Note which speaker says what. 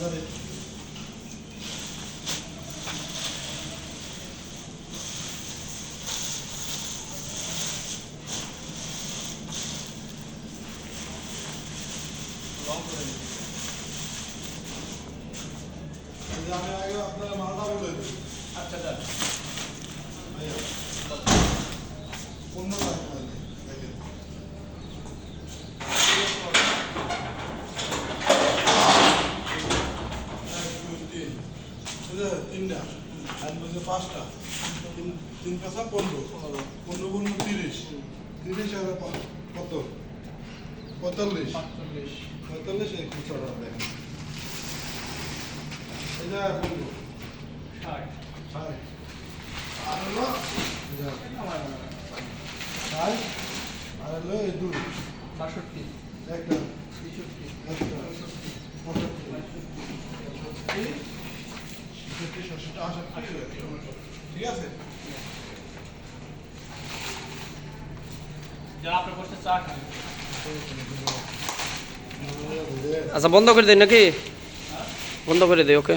Speaker 1: 이거를 그다음에 아까 말다 보면 এই তিনটা আর বলছে পাঁচটা তিন তিন পাঁচা পনেরো পনেরো পনেরো তিরিশ তিরিশ আর কত? পঁয়তাল্লিশ। পঁয়তাল্লিশ। এই খুচরা দেখেন যে পনেরো
Speaker 2: ষাট।
Speaker 1: ষাট। আর হলো? ষাট। আর হলো এই দুই।
Speaker 2: বাষট্টি।
Speaker 1: একটা।
Speaker 3: আচ্ছা বন্ধ করে দিই নাকি? বন্ধ করে দিই ওকে